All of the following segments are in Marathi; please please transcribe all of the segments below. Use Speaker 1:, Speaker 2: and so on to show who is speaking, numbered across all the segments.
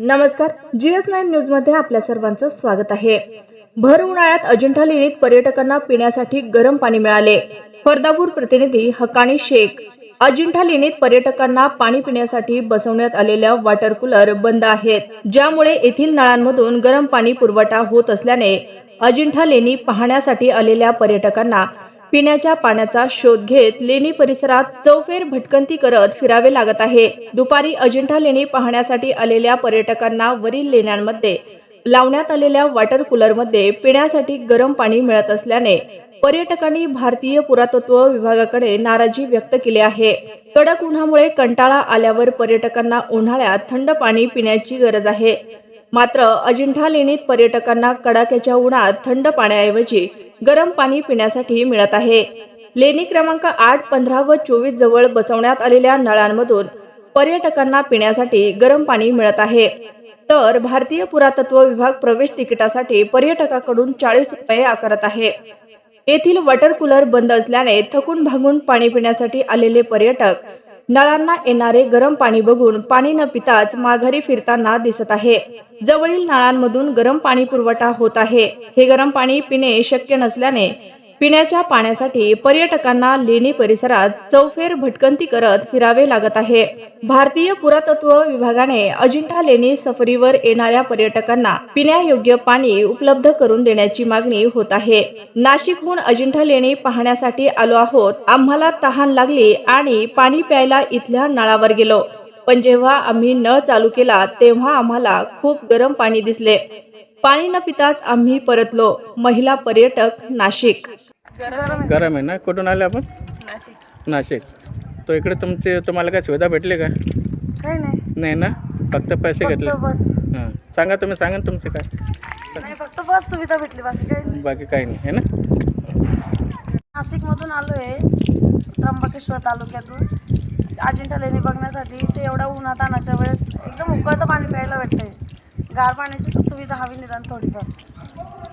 Speaker 1: नमस्कार जी एस नाईन न्यूजमध्ये आपल्या सर्वांचं स्वागत आहे. भर उन्हाळ्यात अजिंठा लेणीत पर्यटकांना पिण्यासाठी गरम पाणी मिळाले. फरदापूर प्रतिनिधी हकानी शेख अजिंठा लेणीत पर्यटकांना पाणी पिण्यासाठी बसवण्यात आलेल्या वॉटर कूलर बंद आहेत. ज्यामुळे येथील नळांमधून गरम पाणी पुरवठा होत असल्याने अजिंठा लेणी पाहण्यासाठी आलेल्या पर्यटकांना पिण्याच्या पाण्याचा शोध घेत लेणी परिसरात चौफेर भटकंती करत फिरावे लागत आहे. दुपारी अजिंठा लेणी पाहण्यासाठी आलेल्या पर्यटकांना वरील लेण्यांमध्ये लावण्यात आलेल्या वॉटर कूलरमध्ये पिण्यासाठी गरम पाणी मिळत असल्याने पर्यटकांनी भारतीय पुरातत्व विभागाकडे नाराजी व्यक्त केली आहे. कडक उन्हामुळे कंटाळा आल्यावर पर्यटकांना उन्हाळ्यात थंड पाणी पिण्याची गरज आहे. मात्र अजिंठा लेणीत पर्यटकांना कडाक्याच्या उन्हात थंड पाण्याऐवजी गरम पाणी पिण्यासाठी मिळत आहे. लेणी क्रमांक आठ पंधरा व चोवीस जवळ बसवण्यात आलेल्या नळांमधून पर्यटकांना पिण्यासाठी गरम पाणी मिळत आहे. तर भारतीय पुरातत्व विभाग प्रवेश तिकिटासाठी पर्यटकाकडून चाळीस रुपये आकारत आहे. येथील वॉटर कूलर बंद असल्याने थकून भागून पाणी पिण्यासाठी आलेले पर्यटक नळांना येणारे गरम पाणी बघून पाणी न पिताच माघारी फिरताना दिसत आहे. जवळील नळांमधून गरम पाणी पुरवठा होत आहे. हे गरम पाणी पिणे शक्य नसल्याने पिण्याच्या पाण्यासाठी पर्यटकांना लेणी परिसरात चौफेर भटकंती करत फिरावे लागत आहे. भारतीय पुरातत्व विभागाने अजिंठा लेणी सफरीवर येणाऱ्या पर्यटकांना पिण्यायोग्य पाणी उपलब्ध करून देण्याची मागणी होत आहे. नाशिकहून अजिंठा लेणी पाहण्यासाठी आलो आहोत. आम्हाला तहान लागली आणि पाणी प्यायला इथल्या नळावर गेलो. पण जेव्हा आम्ही नळ चालू केला तेव्हा आम्हाला खूप गरम पाणी दिसले. पाणी न पिताच आम्ही परतलो. महिला पर्यटक नाशिक
Speaker 2: गरम आहे. ना? कुठून आले आपण?
Speaker 3: नाशिक.
Speaker 2: तो इकडे तुमचे तुम्हाला काय सुविधा भेटली का?
Speaker 3: काही नाही.
Speaker 2: नाही ना? फक्त पैसे घेतले. हां. सांगा तुम्ही सांगा ना तुमचे काय.
Speaker 3: नाही फक्त बस सुविधा भेटली बाकी काही नाही.
Speaker 2: बाकी काही नाही आहे ना?
Speaker 3: नाशिकमधून आलो आहे त्र्यंबकेश्वर तालुक्यातून. अजिंठा लेणी बघण्यासाठी ते एवढ्या उन्हात तानाच्या वेळेस एकदम उकळतं पाणी प्यायला भेटतंय. गार पाण्याची तर सुविधा हवी निदान थोडीफार.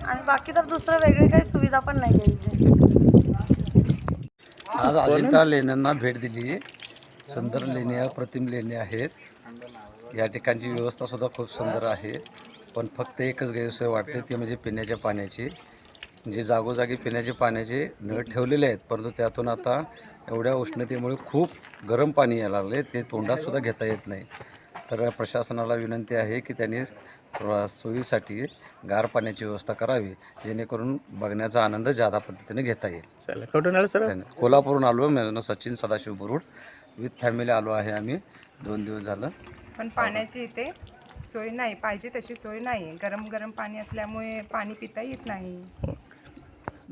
Speaker 3: आणि बाकी तर दुसरं वेगळी काही सुविधा पण नाही
Speaker 4: आज अजिंठा लेण्यांना भेट दिली. सुंदर लेणी प्रतिम लेणी आहेत. या ठिकाणची व्यवस्था सुद्धा खूप सुंदर आहे. पण फक्त एकच गैरसोय वाटते ती म्हणजे पिण्याच्या पाण्याची. जे जागोजागी पिण्याचे पाण्याचे नळ ठेवलेले आहेत परंतु त्यातून आता एवढ्या उष्णतेमुळे खूप गरम पाणी यायला लागले ते तोंडातसुद्धा घेता येत नाही. तर प्रशासनाला विनंती आहे की त्यांनी सोयीसाठी गार पाण्याची व्यवस्था करावी जेणेकरून बघण्याचा आनंद जादा पद्धतीने घेता येईल.
Speaker 2: चला कुठून आलं सर.
Speaker 4: कोल्हापूरहून आलो माझं नाव सचिन सदाशिव बुरुड. विथ फॅमिली आलो आहे आम्ही. दोन दिवस झालं.
Speaker 5: पण पाण्याची इथे सोय नाही. पाहिजे तशी सोय नाही. गरम गरम पाणी असल्यामुळे पाणी पिता येत नाही.